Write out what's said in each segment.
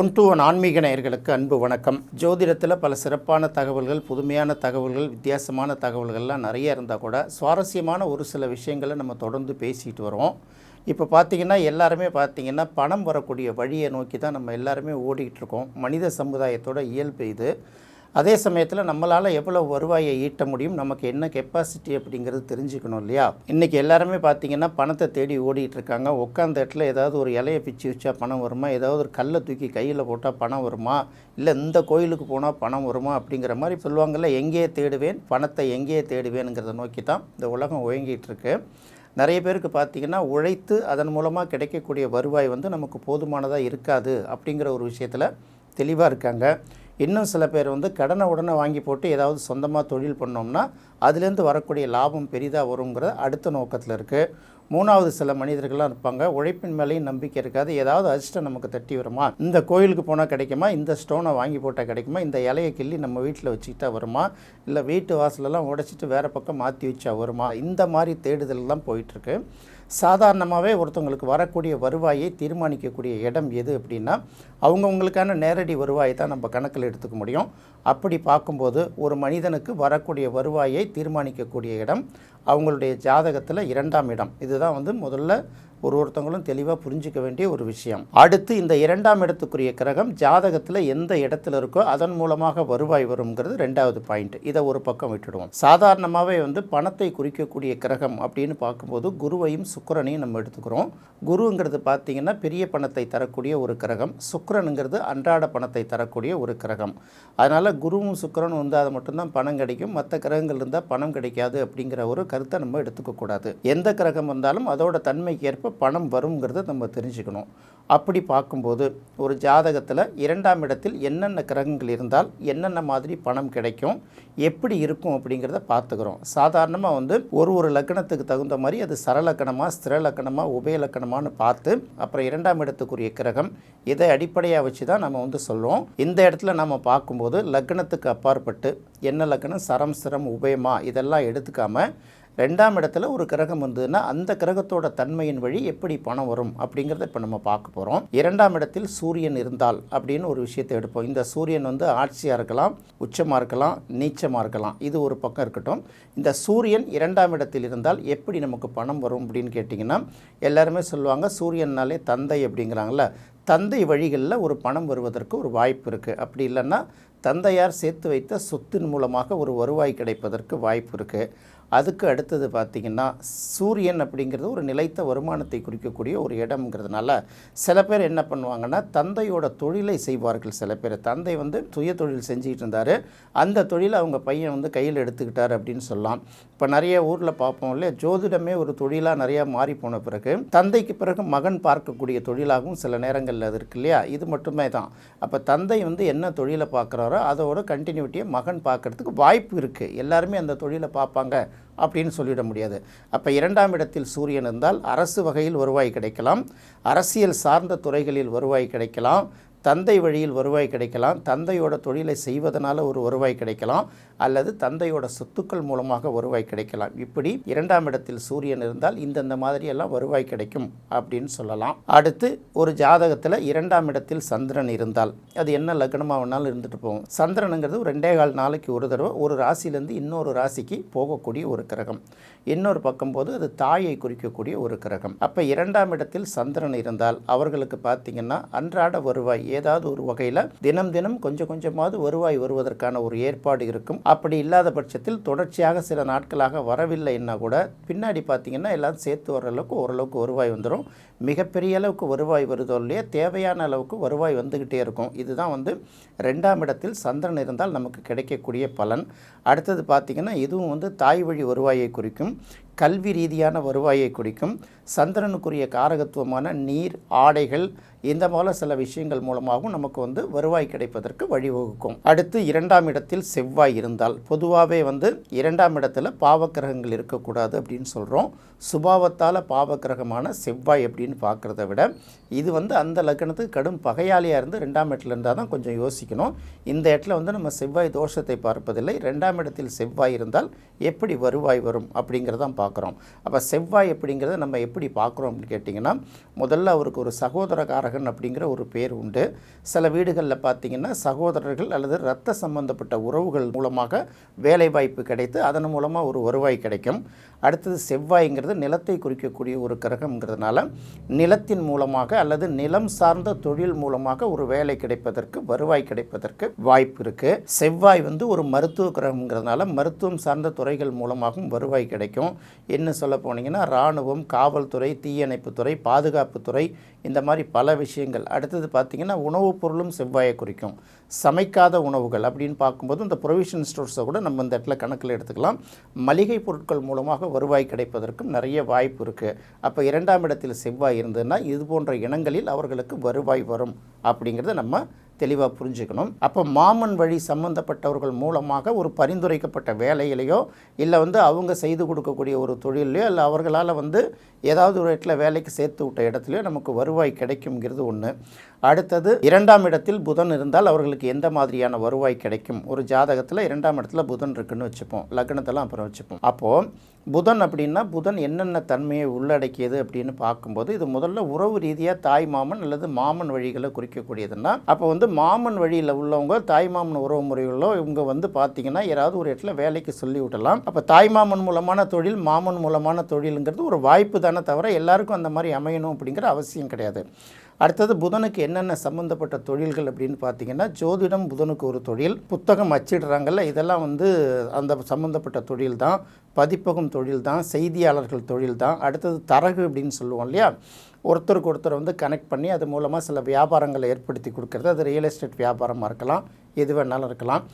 One to one ஆன்மீக நேயர்களுக்கு அன்பு வணக்கம். ஜோதிடத்தில் பல சிறப்பான தகவல்கள் புதுமையான தகவல்கள் வித்தியாசமான தகவல்கள்லாம் நிறைய இருந்தால் கூட சுவாரஸ்யமான ஒரு சில விஷயங்களை நம்ம தொடர்ந்து பேசிட்டு வரோம். இப்போ பார்த்திங்கன்னா எல்லாருமே பார்த்திங்கன்னா பணம் வரக்கூடிய வழியை நோக்கி தான் நம்ம எல்லாருமே ஓடிக்கிட்டு இருக்கோம். மனித சமுதாயத்தோட இயல்பு இது. அதே சமயத்தில் நம்மளால் எவ்வளோ வருவாயை ஈட்ட முடியும் நமக்கு என்ன கெப்பாசிட்டி அப்படிங்கிறது தெரிஞ்சுக்கணும் இல்லையா? இன்றைக்கி எல்லாருமே பார்த்தீங்கன்னா பணத்தை தேடி ஓடிட்டு இருக்காங்க. உட்காந்த இடத்துல ஏதாவது ஒரு இலையை பிச்சு வச்சா பணம் வருமா? ஏதாவது ஒரு கல்லை தூக்கி கையில் போட்டால் பணம் வருமா? இல்லை இந்த கோயிலுக்கு போனால் பணம் வருமா? அப்படிங்கிற மாதிரி சொல்லுவாங்கள்ல எங்கேயே தேடுவேன் பணத்தை எங்கேயே தேடுவேனுங்கிறத நோக்கி தான் இந்த உலகம் ஒயங்கிட்டு இருக்கு. நிறைய பேருக்கு பார்த்தீங்கன்னா உழைத்து அதன் மூலமாக கிடைக்கக்கூடிய வருவாய் வந்து நமக்கு போதுமானதாக இருக்காது அப்படிங்கிற ஒரு விஷயத்தில் தெளிவாக இருக்காங்க. இன்னும் சில பேர் வந்து கடனை உடனே வாங்கி போட்டு ஏதாவது சொந்தமாக தொழில் பண்ணோம்னா அதுலேருந்து வரக்கூடிய லாபம் பெரிதாக வருங்கிறத அடுத்த நோக்கத்தில் இருக்குது மூணாவது சில மனிதர்கள்லாம் இருப்பாங்க உழைப்பின் மேலேயும் நம்பிக்கை இருக்காது. ஏதாவது அதிர்ஷ்டம் நமக்கு தட்டி வருமா? இந்த கோயிலுக்கு போனால் கிடைக்குமா? இந்த ஸ்டோனை வாங்கி போட்டால் கிடைக்குமா? இந்த இலையை கிள்ளி நம்ம வீட்டில் வச்சுக்கிட்டா வருமா? இல்லை வீட்டு வாசலெல்லாம் உடைச்சிட்டு வேறு பக்கம் மாற்றி வச்சா வருமா? இந்த மாதிரி தேடுதல்லாம் போயிட்டுருக்கு சாதாரணமாகவே ஒருத்தவங்களுக்கு வரக்கூடிய வருவாயை தீர்மானிக்கக்கூடிய இடம் எது அப்படின்னா அவங்கவுங்களுக்கான நேரடி வருவாயை தான் நம்ம கணக்கில் எடுத்துக்க முடியும். அப்படி பார்க்கும்போது ஒரு மனிதனுக்கு வரக்கூடிய வருவாயை தீர்மானிக்கக்கூடிய இடம் அவங்களுடைய ஜாதகத்தில் இரண்டாம் இடம். இதுதான் வந்து முதல்ல ஒரு ஒருத்தவங்களும் தெளிவாக புரிஞ்சிக்க வேண்டிய ஒரு விஷயம். அடுத்து இந்த இரண்டாம் இடத்துக்குரிய கிரகம் ஜாதகத்தில் எந்த இடத்துல இருக்கோ அதன் மூலமாக வருவாய் வருங்கிறது ரெண்டாவது பாயிண்ட். இதை ஒரு பக்கம் விட்டுடுவோம். சாதாரணமாகவே வந்து பணத்தை குறிக்கக்கூடிய கிரகம் அப்படின்னு பார்க்கும்போது குருவையும் சுக்கரனையும் நம்ம எடுத்துக்கிறோம். குருங்கிறது பார்த்தீங்கன்னா பெரிய பணத்தை தரக்கூடிய ஒரு கிரகம். சுக்கரனுங்கிறது அன்றாட பணத்தை தரக்கூடிய ஒரு கிரகம். அதனால் குருவும் சுக்கிரனும் அது மட்டும்தான் பணம் கிடைக்கும். மற்ற கிரகங்கள் இருந்தால் பணம் கிடைக்காது அப்படிங்கிற ஒரு கருத்தை நம்ம எடுத்துக்கக்கூடாது எந்த கிரகம் வந்தாலும் அதோட தன்மைக்கு ஏற்ப பணம் வருங்கிறத நம்ம தெரிஞ்சுக்கணும். அப்படி பார்க்கும்போது ஒரு ஜாதகத்தில் இரண்டாம் இடத்தில் என்னென்ன கிரகங்கள் இருந்தால் என்னென்ன மாதிரி பணம் கிடைக்கும் எப்படி இருக்கும் அப்படிங்கிறத பார்த்துக்கிறோம். சாதாரணமாக வந்து ஒரு ஒரு லக்கணத்துக்கு தகுந்த மாதிரி அது சரலக்கணமாக ஸ்திரலக்கணமாக உபயலக்கணமானு பார்த்து அப்புறம் இரண்டாம் இடத்துக்குரிய கிரகம் இதை அடிப்படையாக வச்சு தான் நம்ம வந்து சொல்லுவோம். இந்த இடத்துல நம்ம பார்க்கும்போது லக்னத்துக்கு அப்பாற்பட்டு என்ன லக்கணம்? சரம் சிரம் உபயமா இதெல்லாம் எடுத்துக்காமல் ரெண்டாம் இடத்துல ஒரு கிரகம் வந்ததுன்னா அந்த கிரகத்தோட தன்மையின் வழி எப்படி பணம் வரும் அப்படிங்கிறத இப்போ நம்ம பார்க்க போகிறோம் இரண்டாம் இடத்தில் சூரியன் இருந்தால் அப்படின்னு ஒரு விஷயத்தை எடுப்போம். இந்த சூரியன் வந்து ஆட்சியாக இருக்கலாம் உச்சமாக இருக்கலாம் நீச்சமாக இருக்கலாம். இது ஒரு பக்கம் இருக்கட்டும். இந்த சூரியன் இரண்டாம் இடத்தில் இருந்தால் எப்படி நமக்கு பணம் வரும் அப்படின்னு கேட்டிங்கன்னா எல்லாருமே சொல்லுவாங்க சூரியன்னாலே தந்தை அப்படிங்கிறாங்கள தந்தை வழிகளில் ஒரு பணம் வருவதற்கு ஒரு வாய்ப்பு இருக்குது அப்படி இல்லைன்னா தந்தையார் சேர்த்து வைத்த சொத்தின் மூலமாக ஒரு வருவாய் கிடைப்பதற்கு வாய்ப்பு இருக்குது அதுக்கு அடுத்தது பார்த்திங்கன்னா சூரியன் அப்படிங்கிறது ஒரு நிலைத்த வருமானத்தை குறிக்கக்கூடிய ஒரு இடம்ங்கிறதுனால சில பேர் என்ன பண்ணுவாங்கன்னா தந்தையோட தொழிலை செய்வார்கள் சில பேர். தந்தை வந்து சுய தொழில் செஞ்சுக்கிட்டு இருந்தார். அந்த தொழிலை அவங்க பையன் வந்து கையில் எடுத்துக்கிட்டார் அப்படின்னு சொல்லலாம். இப்போ நிறைய ஊரில் பார்ப்போம் இல்லையா? ஜோதிடமே ஒரு தொழிலாக நிறையா மாறி போன பிறகு தந்தைக்கு பிறகு மகன் பார்க்கக்கூடிய தொழிலாகவும் சில நேரங்களில் அது இருக்கு இல்லையா? இது மட்டுமே தான். அப்போ தந்தை வந்து என்ன தொழிலை பார்க்குறாரோ அதோட கண்டினியூட்டியை மகன் பார்க்குறதுக்கு வாய்ப்பு இருக்குது எல்லாருமே அந்த தொழிலை பார்ப்பாங்க அப்படின்னு சொல்லிட முடியாது. அப்போ இரண்டாம் இடத்தில் சூரியன் இருந்தால் அரசு வகையில் வருவாய் கிடைக்கலாம். அரசியல் சார்ந்த துறைகளில் வருவாய் கிடைக்கலாம். தந்தை வழியில் வருவாய் கிடைக்கலாம். தந்தையோட தொழிலை செய்வதனால ஒரு வருவாய் கிடைக்கலாம். அல்லது தந்தையோட சொத்துக்கள் மூலமாக வருவாய் கிடைக்கலாம். இப்படி இரண்டாம் இடத்தில் சூரியன் இருந்தால் இந்தந்த மாதிரியெல்லாம் வருவாய் கிடைக்கும் அப்படின்னு சொல்லலாம். அடுத்து ஒரு ஜாதகத்தில் இரண்டாம் இடத்தில் சந்திரன் இருந்தால். அது என்ன லக்னமாக வேணாலும் இருந்துட்டு போகும். சந்திரனுங்கிறது ஒரு ரெண்டே கால் நாளைக்கு ஒரு தடவை ஒரு ராசியிலேருந்து இன்னொரு ராசிக்கு போகக்கூடிய ஒரு கிரகம். இன்னொரு பக்கம் போது அது தாயை குறிக்கக்கூடிய ஒரு கிரகம். அப்போ இரண்டாம் இடத்தில் சந்திரன் இருந்தால் அவர்களுக்கு பார்த்தீங்கன்னா அன்றாட வருவாய் ஏதாவது ஒரு வகையில் தினம் தினம் கொஞ்சம் கொஞ்சமாவது வருவாய் வருவதற்கான ஒரு ஏற்பாடு இருக்கும். அப்படி இல்லாத பட்சத்தில் தொடர்ச்சியாக சில நாட்களாக வரவில்லைன்னா கூட பின்னாடி பார்த்தீங்கன்னா எல்லாம் சேர்த்து வர அளவுக்கு ஓரளவுக்கு வருவாய் வந்துடும் மிகப்பெரிய அளவுக்கு வருவாய் வருதோ இல்லையே தேவையான அளவுக்கு வருவாய் வந்துக்கிட்டே இருக்கும். இதுதான் வந்து ரெண்டாம் இடத்தில் சந்திரன் இருந்தால் நமக்கு கிடைக்கக்கூடிய பலன். அடுத்தது பார்த்திங்கன்னா இதுவும் வந்து தாய் வழி வருவாயை குறிக்கும். கல்வி ரீதியான வருவாயை குறிக்கும் சந்திரனுக்குரிய காரகத்துவமான நீர் ஆடைகள் இந்த போல சில விஷயங்கள் மூலமாகவும் நமக்கு வந்து வருவாய் கிடைப்பதற்கு வழிவகுக்கும். அடுத்து இரண்டாம் இடத்தில் செவ்வாய் இருந்தால் பொதுவாகவே வந்து இரண்டாம் இடத்துல பாவக்கிரகங்கள் இருக்கக்கூடாது அப்படின்னு சொல்கிறோம் சுபாவத்தால் பாவக்கிரகமான செவ்வாய் அப்படின்னு பார்க்குறத விட இது வந்து அந்த லக்கணத்துக்கு கடும் பகையாளியாக இருந்து ரெண்டாம் இடத்துல இருந்தால் தான் கொஞ்சம் யோசிக்கணும். இந்த இடத்துல வந்து நம்ம செவ்வாய் தோஷத்தை பார்ப்பதில்லை. ரெண்டாம் இடத்தில் செவ்வாய் இருந்தால் எப்படி வருவாய் வரும் அப்படிங்கிறதான் பார்க்குறோம். அப்போ செவ்வாய் அப்படிங்கிறத நம்ம எப்படி பார்க்குறோம் அப்படின்னு கேட்டிங்கன்னா முதல்ல அவருக்கு ஒரு சகோதரகாரகன் அப்படிங்கிற ஒரு பேர் உண்டு. சில வீடுகளில் பார்த்தீங்கன்னா சகோதரர்கள் அல்லது இரத்த சம்பந்தப்பட்ட உறவுகள் மூலமாக வேலைவாய்ப்பு கிடைத்து அதன் மூலமாக ஒரு வருவாய் கிடைக்கும். அடுத்தது செவ்வாய்ங்கிறது நிலத்தை குறிக்கக்கூடிய ஒரு கிரகம்ங்கிறதுனால நிலத்தின் மூலமாக அல்லது நிலம் சார்ந்த தொழில் மூலமாக ஒரு வேலை கிடைப்பதற்கு வருவாய் கிடைப்பதற்கு வாய்ப்பு இருக்குது செவ்வாய் வந்து ஒரு மருத்துவ கிரகம்ங்கிறதுனால மருத்துவம் சார்ந்த துறைகள் மூலமாகவும் வருவாய் கிடைக்கும். என்ன சொல்ல போனீங்கன்னா இராணுவம் காவல்துறை தீயணைப்புத்துறை பாதுகாப்புத்துறை இந்த மாதிரி பல விஷயங்கள். அடுத்தது பார்த்திங்கன்னா உணவுப் பொருளும் செவ்வாயை குறிக்கும். சமைக்காத உணவுகள் அப்படின்னு பார்க்கும்போது இந்த ப்ரொவிஷன் ஸ்டோர்ஸை கூட நம்ம இந்த இடத்துல கணக்கில் எடுத்துக்கலாம். மளிகை பொருட்கள் மூலமாக வருவாய் கிடைப்பதற்கும் நிறைய வாய்ப்பு இருக்குது அப்போ இரண்டாம் இடத்தில் செவ்வாய் இருந்ததுன்னா இது போன்ற இனங்களில் அவர்களுக்கு வருவாய் வரும் அப்படிங்கிறத நம்ம தெளிவாக புரிஞ்சுக்கணும். அப்போ மாமன் வழி சம்பந்தப்பட்டவர்கள் மூலமாக ஒரு பரிந்துரைக்கப்பட்ட வேலையிலையோ இல்லை வந்து அவங்க செய்து கொடுக்கக்கூடிய ஒரு தொழிலையோ இல்லை அவர்களால் வந்து ஏதாவது ஒரு இடத்துல வேலைக்கு சேர்த்து விட்ட இடத்துலையோ நமக்கு வருவாய் கிடைக்குங்கிறது ஒன்று அடுத்தது இரண்டாம் இடத்தில் புதன் இருந்தால் அவர்களுக்கு எந்த மாதிரியான வருவாய் கிடைக்கும்? ஒரு ஜாதகத்தில் இரண்டாம் இடத்துல புதன் இருக்குன்னு வச்சுப்போம். லக்னத்தெல்லாம் அப்புறம் வச்சுப்போம். அப்போது புதன் அப்படின்னா புதன் என்னென்ன தன்மையை உள்ளடக்கியது அப்படின்னு பார்க்கும்போது இது முதல்ல உறவு ரீதியாக தாய் மாமன் அல்லது மாமன் வழிகளை குறிக்கக்கூடியதுன்னா அப்போ வந்து மாமன் வழியில் உள்ளவங்க தாய் மாமன் உறவு முறைகளோ இவங்க வந்து பார்த்தீங்கன்னா யாராவது ஒரு இடத்துல வேலைக்கு சொல்லி விடலாம். அப்போ தாய் மாமன் மூலமான தொழில் மாமன் மூலமான தொழிலுங்கிறது ஒரு வாய்ப்பு தானே தவிர எல்லாருக்கும் அந்த மாதிரி அமையணும் அப்படிங்கிற அவசியம் கிடையாது. அடுத்தது புதனுக்கு என்னென்ன சம்மந்தப்பட்ட தொழில்கள் அப்படின்னு பார்த்தீங்கன்னா ஜோதிடம் புதனுக்கு ஒரு தொழில் புத்தகம் அச்சிடுறாங்கல்ல இதெல்லாம் வந்து அந்த சம்மந்தப்பட்ட தொழில் தான் பதிப்பகம் தொழில் தான் செய்தியாளர்கள் தொழில் தான் அடுத்தது தரகு அப்படின்னு சொல்லுவோம் இல்லையா? ஒருத்தருக்கு ஒருத்தர் வந்து கனெக்ட் பண்ணி அது மூலமாக சில வியாபாரங்களை ஏற்படுத்தி கொடுக்கறது. அது ரியல் எஸ்டேட் வியாபாரமாக இருக்கலாம் எது வேணாலும் இருக்கலாம்.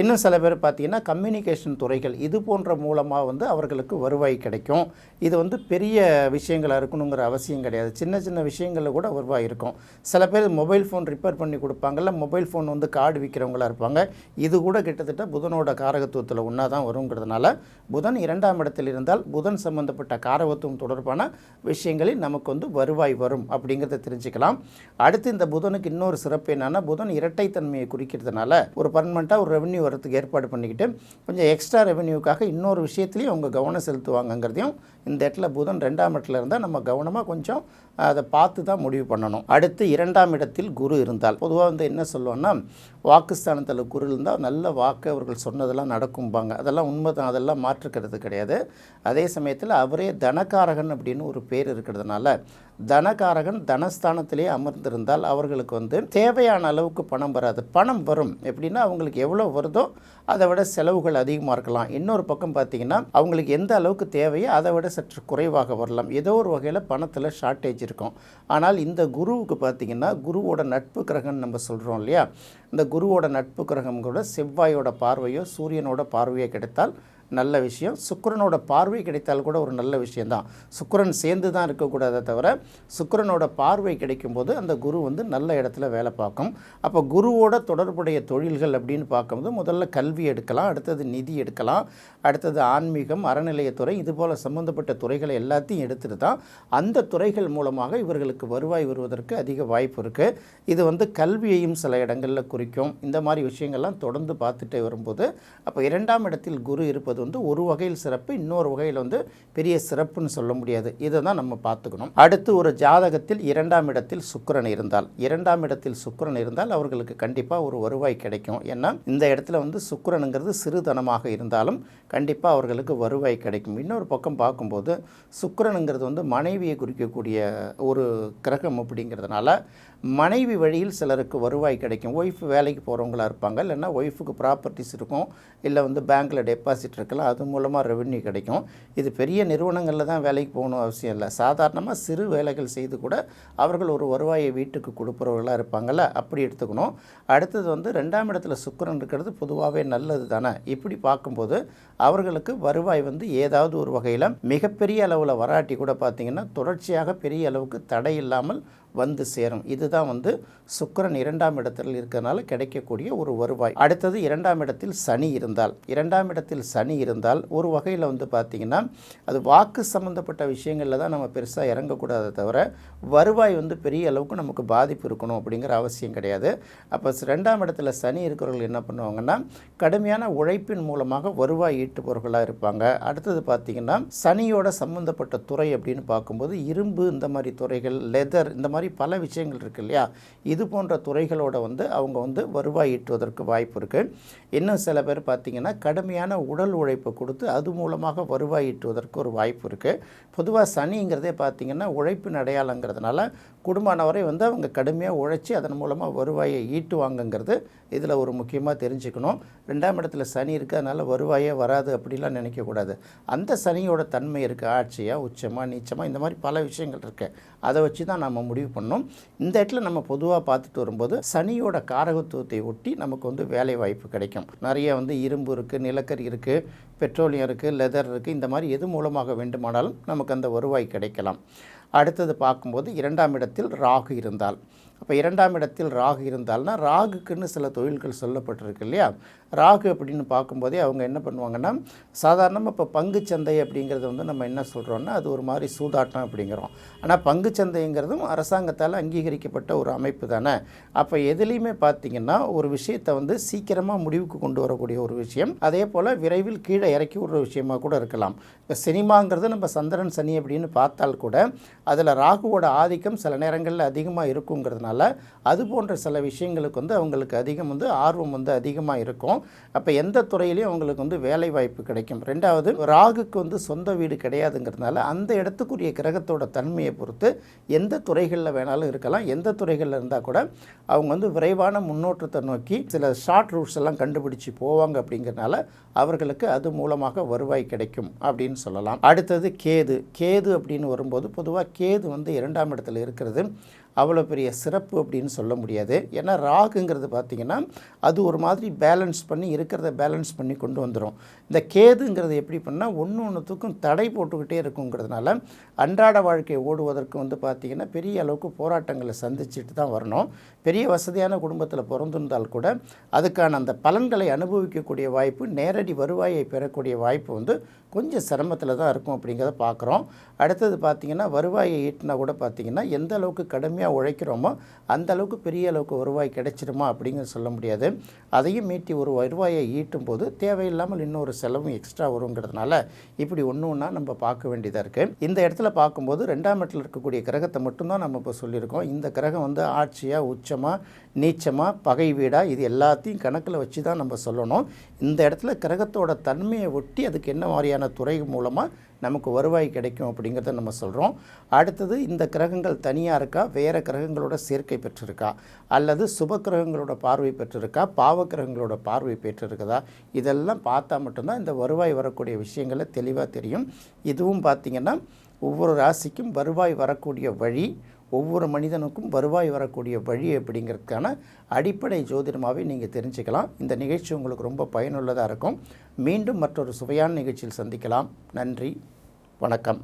இன்னும் சில பேர் பார்த்தீங்கன்னா கம்யூனிகேஷன் துறைகள் இது போன்ற மூலமாக வந்து அவர்களுக்கு வருவாய் கிடைக்கும். இது வந்து பெரிய விஷயங்களாக இருக்கணுங்கிற அவசியம் கிடையாது. சின்ன சின்ன விஷயங்களில் கூட வருவாய் இருக்கும். சில பேர் மொபைல் ஃபோன் ரிப்பேர் பண்ணி கொடுப்பாங்கல்ல மொபைல் ஃபோன் வந்து கார்டு விற்கிறவங்களா இருப்பாங்க. இது கூட கிட்டத்தட்ட புதனோட காரகத்துவத்தில் ஒன்றா தான் வருங்கிறதுனால புதன் இரண்டாம் இடத்தில் இருந்தால் புதன் சம்பந்தப்பட்ட காரகத்துவம் தொடர்பான விஷயங்களில் நமக்கு வந்து வருவாய் வரும் அப்படிங்கிறத தெரிஞ்சுக்கலாம். அடுத்து இந்த புதனுக்கு இன்னொரு சிறப்பு என்னென்னா புதன் இரட்டைத்தன்மையை குறிக்கிறதுனால ஒரு பர்மனெண்ட்டாக ஒரு ரெவன்யூ வரத்துக்கு ஏற்பாடு பண்ணிக்கிட்டு கொஞ்சம் எக்ஸ்ட்ரா ரெவன்யூக்காக இன்னொரு விஷயத்துலையும் அவங்க கவனம் செலுத்துவாங்கங்கிறதையும் இந்த இடத்துல புதன் ரெண்டாம் இடத்துல இருந்தால் நம்ம கவனமாக கொஞ்சம் அதை பார்த்து தான் முடிவு பண்ணணும். அடுத்து இரண்டாம் இடத்தில் குரு இருந்தால். பொதுவாக வந்து என்ன சொல்லுவோன்னா வாக்குஸ்தானத்தில் குரு இருந்தால் நல்ல வாக்கு அவர்கள் சொன்னதெல்லாம் நடக்கும்பாங்க. அதெல்லாம் உண்மை தான் அதெல்லாம் மாற்றுக்கிறது கிடையாது. அதே சமயத்தில் அவரே தனகாரகன் அப்படின்னு ஒரு பேர் இருக்கிறதுனால தனகாரகன் தனஸ்தானத்திலே அமர்ந்திருந்தால் அவர்களுக்கு வந்து தேவையான அளவுக்கு பணம் வராது. பணம் வரும். எப்படின்னா அவங்களுக்கு எவ்வளோ வருதோ அதை விட செலவுகள் அதிகமாக இருக்கலாம். இன்னொரு பக்கம் பார்த்தீங்கன்னா அவங்களுக்கு எந்த அளவுக்கு தேவையோ அதை விட சற்று குறைவாக வரலாம். ஏதோ ஒரு வகையில் பணத்தில் ஷார்ட்டேஜ் இருக்கும். ஆனால் இந்த குருவுக்கு பார்த்தீங்கன்னா குருவோட நட்பு கிரகம்னு நம்ம சொல்கிறோம் இல்லையா? இந்த குருவோட நட்பு கிரகம் கூட செவ்வாயோட பார்வையோ சூரியனோட பார்வையோ கிடைத்தால் நல்ல விஷயம். சுக்கரனோட பார்வை கிடைத்தால் கூட ஒரு நல்ல விஷயம்தான். சுக்கரன் சேர்ந்து தான் இருக்கக்கூடாதே தவிர சுக்கரனோட பார்வை கிடைக்கும்போது அந்த குரு வந்து நல்ல இடத்துல வேலை பார்க்கும். அப்போ குருவோட தொடர்புடைய தொழில்கள் அப்படின்னு பார்க்கும்போது முதல்ல கல்வி எடுக்கலாம் அடுத்தது நிதி எடுக்கலாம் அடுத்தது ஆன்மீகம் அறநிலையத்துறை இது போல் சம்மந்தப்பட்ட துறைகளை எல்லாத்தையும் எடுத்துட்டு தான் அந்த துறைகள் மூலமாக இவர்களுக்கு வருவாய் வருவதற்கு அதிக வாய்ப்பு இருக்குது இது வந்து கல்வியையும் சில இடங்களில் குறிக்கும். இந்த மாதிரி விஷயங்கள்லாம் தொடர்ந்து பார்த்துட்டே வரும்போது அப்போ இரண்டாம் இடத்தில் குரு இருப்பது வந்து ஒரு வகையில் சிறப்பு இன்னொரு வகையில் வந்து பெரிய சிறப்புன்னு சொல்ல முடியாது. இதை தான் நம்ம பார்த்துக்கணும். அடுத்து ஒரு ஜாதகத்தில் இரண்டாம் இடத்தில் சுக்கரன் இருந்தால். இரண்டாம் இடத்தில் சுக்கிரன் இருந்தால் அவர்களுக்கு கண்டிப்பாக ஒரு வருவாய் கிடைக்கும். ஏன்னா இந்த இடத்துல வந்து சுக்கரனுங்கிறது சிறுதனமாக இருந்தாலும் கண்டிப்பாக அவர்களுக்கு வருவாய் கிடைக்கும். இன்னொரு பக்கம் பார்க்கும்போது சுக்கரனுங்கிறது வந்து மனைவியை குறிக்கக்கூடிய ஒரு கிரகம் அப்படிங்கிறதுனால மனைவி வழியில் சிலருக்கு வருவாய் கிடைக்கும். ஒய்ஃப் வேலைக்கு போகிறவங்களா இருப்பாங்க. இல்லைன்னா ஒய்ஃபுக்கு ப்ராப்பர்ட்டிஸ் இருக்கும். இல்லை வந்து பேங்க்கில் டெபாசிட் இருக்கலாம். அது மூலமாக ரெவென்யூ கிடைக்கும். இது பெரிய நிறுவனங்களில் தான் வேலைக்கு போகணும் அவசியம் இல்லை. சாதாரணமாக சிறு வேலைகள் செய்து கூட அவர்கள் ஒரு வருவாயை வீட்டுக்கு கொடுக்குறவர்களாக இருப்பாங்கள்ல அப்படி எடுத்துக்கணும். அடுத்தது வந்து ரெண்டாம் இடத்துல சுக்கிரன் இருக்கிறது பொதுவாகவே நல்லது தானே. இப்படி பார்க்கும்போது அவர்களுக்கு வருவாய் வந்து ஏதாவது ஒரு வகையில் மிகப்பெரிய அளவில் வராட்டி கூட பார்த்திங்கன்னா தொடர்ச்சியாக பெரிய அளவுக்கு தடை இல்லாமல் வந்து சேரும். இதுதான் வந்து சுக்கரன் இரண்டாம் இடத்தில் இருக்கிறதுனால கிடைக்கக்கூடிய ஒரு வருவாய். அடுத்தது இரண்டாம் இடத்தில் சனி இருந்தால். இரண்டாம் இடத்தில் சனி இருந்தால் ஒரு வகையில் வந்து பார்த்திங்கன்னா அது வாக்கு சம்மந்தப்பட்ட விஷயங்களில் தான் நம்ம பெருசாக இறங்கக்கூடாதே தவிர வருவாய் வந்து பெரிய அளவுக்கு நமக்கு பாதிப்பு இருக்கணும் அப்படிங்கிற அவசியம் கிடையாது. அப்போ ரெண்டாம் இடத்துல சனி இருக்கிறவர்கள் என்ன பண்ணுவாங்கன்னா கடுமையான உழைப்பின் மூலமாக வருவாய் ஈட்டுபவர்களாக இருப்பாங்க. அடுத்தது பார்த்திங்கன்னா சனியோட சம்மந்தப்பட்ட துறை அப்படின்னு பார்க்கும்போது இரும்பு இந்த மாதிரி துறைகள் லெதர் இந்த மாதிரி பல விஷயங்கள் இருக்கு இல்லையா? இது போன்ற துறைகளோட வந்து அவங்க வந்து வருவாய் ஈட்டுவதற்கு வாய்ப்பு இருக்குது இன்னும் சில பேர் பார்த்திங்கன்னா கடுமையான உடல் உழைப்பை கொடுத்து அது மூலமாக வருவாய் ஈட்டுவதற்கு ஒரு வாய்ப்பு இருக்குது பொதுவாக சனிங்கிறதே பார்த்திங்கன்னா உழைப்பின் அடையாளங்கிறதுனால குடும்பமானவரை வந்து அவங்க கடுமையாக உழைச்சி அதன் மூலமாக வருவாயை ஈட்டுவாங்கங்கிறது இதில் ஒரு முக்கியமாக தெரிஞ்சுக்கணும். ரெண்டாம் இடத்துல சனி இருக்குது அதனால் வருவாயே வராது அப்படிலாம் நினைக்கக்கூடாது அந்த சனியோட தன்மை இருக்குது ஆட்சியாக உச்சமாக நீச்சமாக இந்த மாதிரி பல விஷயங்கள் இருக்குது அதை வச்சு தான் நம்ம முடிவு பண்ணோம். இந்த இடத்துல நம்ம பொதுவாக பார்த்துட்டு வரும்போது சனியோட காரகத்துவத்தை ஒட்டி நமக்கு வந்து வேலை வாய்ப்பு கிடைக்கும். நிறைய வந்து இரும்பு இருக்குது நிலக்கரி இருக்குது பெட்ரோலியம் இருக்குது லெதர் இருக்குது இந்த மாதிரி எது மூலமாக வேண்டுமானாலும் நமக்கு அந்த வருவாய் கிடைக்கலாம். அடுத்தது பார்க்கும்போது இரண்டாம் இடத்தில் ராகு இருந்தால். அப்போ இரண்டாம் இடத்தில் ராகு இருந்தால்னா ராகுக்குன்னு சில தொழில்கள் சொல்லப்பட்டிருக்கு இல்லையா? ராகு அப்படின்னு பார்க்கும்போதே அவங்க என்ன பண்ணுவாங்கன்னா சாதாரணமாக இப்போ பங்குச்சந்தை அப்படிங்கிறது வந்து நம்ம என்ன சொல்கிறோன்னா அது ஒரு மாதிரி சூதாட்டம் அப்படிங்கிறோம். ஆனால் பங்குச்சந்தைங்கிறதும் அரசாங்கத்தால் அங்கீகரிக்கப்பட்ட ஒரு அமைப்பு தானே? அப்போ எதுலேயுமே பார்த்தீங்கன்னா ஒரு விஷயத்தை வந்து சீக்கிரமாக முடிவுக்கு கொண்டு வரக்கூடிய ஒரு விஷயம். அதே போல் விரைவில் கீழே இறக்கி விடுற விஷயமாக கூட இருக்கலாம். இப்போ சினிமாங்கிறது நம்ம சந்திரன் சனி அப்படின்னு பார்த்தால் கூட அதில் ராகுவோட ஆதிக்கம் சில நேரங்களில் அதிகமாக இருக்குங்கிறதுனால அது போன்ற சில விஷயங்களுக்கு வந்து அவங்களுக்கு அதிகம் வந்து ஆர்வம் வந்து அதிகமாக இருக்கும். அப்போ எந்த துறையிலையும் அவங்களுக்கு வந்து வேலை வாய்ப்பு கிடைக்கும். ரெண்டாவது ராகுக்கு வந்து சொந்த வீடு கிடையாதுங்கிறதுனால அந்த இடத்துக்குரிய கிரகத்தோட தன்மையை பொறுத்து எந்த துறைகளில் வேணாலும் இருக்கலாம். எந்த துறைகளில் இருந்தால் கூட அவங்க வந்து விரைவான முன்னோட்டத்தை நோக்கி சில ஷார்ட் ரூட்ஸ் எல்லாம் கண்டுபிடிச்சு போவாங்க அப்படிங்கிறனால அவர்களுக்கு அது மூலமாக வருவாய் கிடைக்கும் அப்படின்னு சொல்லலாம். அடுத்தது கேது. கேது அப்படின்னு வரும்போது பொதுவாக கேது வந்து இரண்டாம் இடத்துல இருக்கிறது. அவ்வளோ பெரிய சிறப்பு அப்படின்னு சொல்ல முடியாது. ஏன்னா ராகுங்கிறது பார்த்திங்கன்னா அது ஒரு மாதிரி பேலன்ஸ் பண்ணி இருக்கிறத பேலன்ஸ் பண்ணி கொண்டு வந்துடும் இந்த கேதுங்கிறது எப்படி பண்ணால் ஒன்று ஒன்றுத்துக்கும் தடை போட்டுக்கிட்டே இருக்குங்கிறதுனால அன்றாட வாழ்க்கை ஓடுவதற்கு வந்து பார்த்திங்கன்னா பெரிய அளவுக்கு போராட்டங்களை சந்திச்சுட்டு தான் வரணும். பெரிய வசதியான குடும்பத்தில் பிறந்திருந்தால் கூட அதுக்கான அந்த பலன்களை அனுபவிக்கக்கூடிய வாய்ப்பு நேரடி வருவாயை பெறக்கூடிய வாய்ப்பு வந்து கொஞ்சம் சிரமத்தில் தான் இருக்கும் அப்படிங்கிறத பார்க்குறோம். அடுத்தது பார்த்திங்கன்னா வருவாய் ஈட்டினா கூட பார்த்திங்கன்னா எந்த அளவுக்கு கடுமையாக உழைக்கிறோமோ அந்த அளவுக்கு பெரிய அளவுக்கு வருவாய் கிடைச்சிருமா அப்படிங்கிற சொல்ல முடியாது. அதையும் மீட்டி ஒரு வருவாயை ஈட்டும் போது தேவையில்லாமல் இன்னொரு செலவும் எக்ஸ்ட்ரா வருங்கிறதுனால இப்படி ஒன்று ஒன்றா நம்ம பார்க்க வேண்டியதாக இருக்குது இந்த இடத்துல பார்க்கும்போது ரெண்டாம் இடத்துல இருக்கக்கூடிய கிரகத்தை மட்டும்தான் நம்ம இப்போ சொல்லியிருக்கோம். இந்த கிரகம் வந்து ஆட்சியாக உச்சமாக நீச்சமாக பகை வீடாக இது எல்லாத்தையும் கணக்கில் வச்சு தான் நம்ம சொல்லணும். இந்த இடத்துல கிரகத்தோட தன்மையை ஒட்டி அதுக்கு என்ன மாதிரியான துறை மூலமாக நமக்கு வருவாய் கிடைக்கும் அப்படிங்கிறத நம்ம சொல்கிறோம் அடுத்தது இந்த கிரகங்கள் தனியாக இருக்கா? வேறு கிரகங்களோட சேர்க்கை பெற்றிருக்கா? அல்லது சுப கிரகங்களோட பார்வை பெற்றிருக்கா? பாவ கிரகங்களோட பார்வை பெற்றிருக்குதா? இதெல்லாம் பார்த்தா மட்டும்தான் இந்த வருவாய் வரக்கூடிய விஷயங்களை தெளிவாக தெரியும். இதுவும் பார்த்திங்கன்னா ஒவ்வொரு ராசிக்கும் வருவாய் வரக்கூடிய வழி ஒவ்வொரு மனிதனுக்கும் வருவாய் வரக்கூடிய வழி அப்படிங்கிறதுக்கான அடிப்படை ஜோதிடமாகவே நீங்கள் தெரிஞ்சுக்கலாம். இந்த நிகழ்ச்சி உங்களுக்கு ரொம்ப பயனுள்ளதாக இருக்கும். மீண்டும் மற்றொரு சுவையான நிகழ்ச்சியில் சந்திக்கலாம். நன்றி. வணக்கம்.